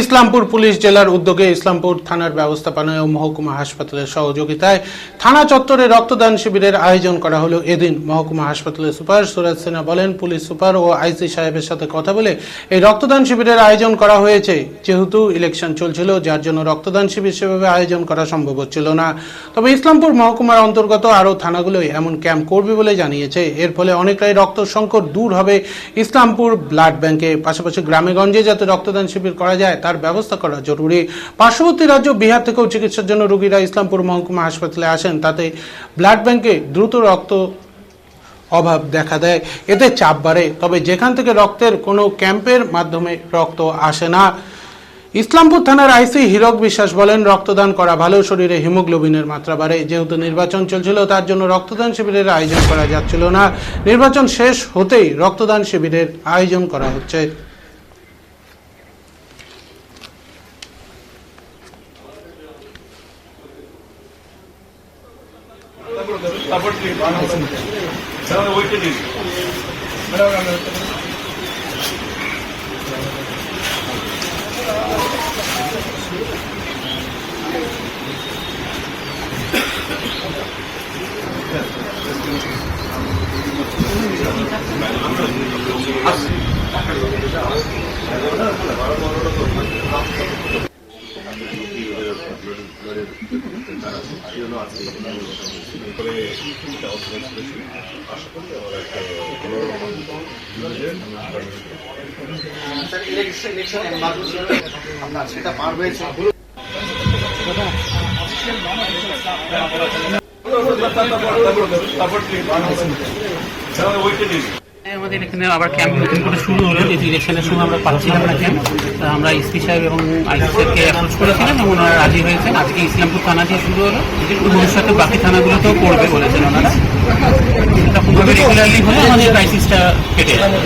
Islampur police জেলার উদ্যোগে ইসলামপুর থানার ব্যবস্থাপনায় ও মহকুমা হাসপাতালের সহযোগিতায় থানা চত্বরে রক্তদান শিবিরের আয়োজন করা হলো এদিন। মহকুমা হাসপাতালের সুপার সুরাজ সিনহা বলেন, পুলিশ সুপার ও আইসি সাহেবের সাথে কথা বলে এই রক্তদান শিবিরের আয়োজন করা হয়েছে। যেহেতু ইলেকশন চলছিল, যার জন্য রক্তদান শিবির সেভাবে আয়োজন করা সম্ভব হচ্ছিল না। তবে ইসলামপুর মহকুমার অন্তর্গত আরও থানাগুলোই এমন ক্যাম্প করবে বলে জানিয়েছে। এর ফলে অনেকটাই রক্ত সংকট দূর হবে ইসলামপুর ব্লাড ব্যাংকে। পাশাপাশি গ্রামেগঞ্জে যাতে রক্তদান শিবির করা যায় তার ব্যবস্থা করা জরুরি। পার্শ্ববর্তী রাজ্য বিহার থেকেও চিকিৎসার জন্য রোগীরা ইসলামপুর মহকুমা হাসপাতালে আসেন। তাতে ব্লাড ব্যাংকে দ্রুত রক্ত অভাব দেখা দেয়। এতে চাপ বাড়ে। তবে যেখান থেকে রক্তের কোনো ক্যাম্পের মাধ্যমে রক্ত আসে না। ইসলামপুর থানার আইসি হীরক বিশ্বাস বলেন, রক্তদান করা ভালো, শরীরে হিমোগ্লোবিনের মাত্রা বাড়ে। যেহেতু নির্বাচন চলছিল, তার জন্য রক্তদান শিবিরের আয়োজন করা যাচ্ছিল না। নির্বাচন শেষ হতেই রক্তদান শিবিরের আয়োজন করা হচ্ছে। তারপর কি স্যার ওইটা দিন আপনার সেটা পার হয়েছে তারপর ওইটা দিন আমাদের এখানে আবার ক্যাম্প নতুন করে শুরু হলো যেহেতু ইলেকশনের সময় আমরা পাচ্ছিলাম না ক্যাম্প তা আমরা এসপি সাহেব এবং আইসি সাহেবকে অ্যাপ্রোচ করেছিলাম এবং ওনারা রাজি হয়েছেন। আজকে ইসলামপুর থানা দিয়ে শুরু হলো। ভবিষ্যতে বাকি থানাগুলোতেও করবে বলেছেন ওনারা। এরকমভাবে রেগুলারলি হলে আমাদের ক্রাইসিসটা কেটে যাবে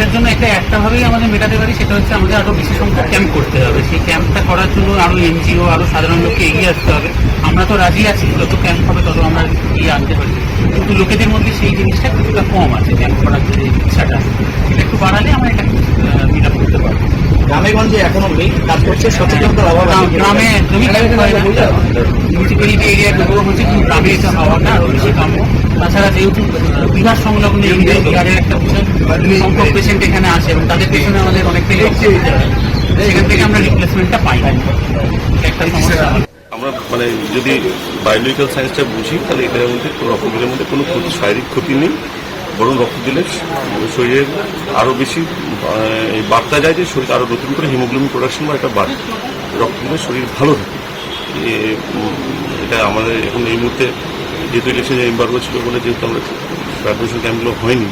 এটার জন্য একটা একটাভাবেই আমাদের মেটাতে পারি, সেটা হচ্ছে আমাদের আরও বেশি সংখ্যক ক্যাম্প করতে হবে। সেই ক্যাম্পটা করার জন্য আরও এনজিও আরও সাধারণ লোককে এগিয়ে আসতে হবে। আমরা তো রাজি আছি, যত ক্যাম্প হবে তত আমরা এগিয়ে আনতে পারি কিন্তু লোকেদের মধ্যে সেই জিনিসটা কিছুটা কম আছে ক্যাম্প করার যে ইচ্ছাটা। সেটা একটু বাড়ালে আমরা এটা মিট করতে এখনও মেয়ে কাজ করছে সচেতনতার অভাব গ্রামে মিউনিসিপ্যালিটি এরিয়া ডেভেলপ হচ্ছে কিন্তু গ্রামে এটা হওয়াটা আরও বেশি কাম্য তাছাড়া যেহেতু বিহার সংলগ্ন এরিয়া বিহারের একটা বিশাল সংখ্যক পেশেন্ট এখানে আসে এবং তাদের পেছনে আমাদের অনেকটাই সেখান থেকে আমরা রিপ্লেসমেন্টটা পাই। না একটা সমস্যা। আমরা মানে যদি বায়োলজিক্যাল সায়েন্সটা বুঝি তাহলে এটার মধ্যে কোনো রক্তগুলোর মধ্যে কোনো ক্ষতি শারীরিক ক্ষতি নেই। বরং রক্ত দিলে শরীরের আরও বেশি বার্তা যায় যে শরীর আরও নতুন করে হিমোগ্লোবিন প্রোডাকশন বা এটা বাড়ে, রক্ত দিলে শরীর ভালো থাকে। এটা আমাদের এখন এই মুহূর্তে যেহেতু ইলেকশন এম্বার্গো ছিল বলে যেহেতু আমরা ভ্যাকসিনেশন ক্যাম্পগুলো হয়নি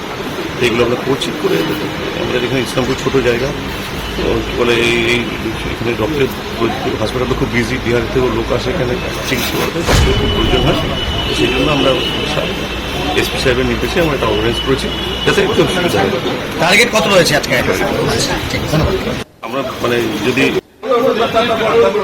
এগুলো আমরা করছি করে আমাদের এখানে ইসলামপুর ছোটো জায়গা কি বলে এই এখানে ডক্টরের হসপিটাল খুব বিজি বিহার থেকেও লোক আসে এখানে চিকিৎসা করতে ডক্টরের খুব প্রয়োজন হয়। সেই জন্য আমরা এসপি সাহেবের নির্দেশে আমরা এটা অর্গানাইজ করেছি যাতে একটু সুবিধা হয়। টার্গেট কত রয়েছে আজকে? আমরা মানে যদি তারপর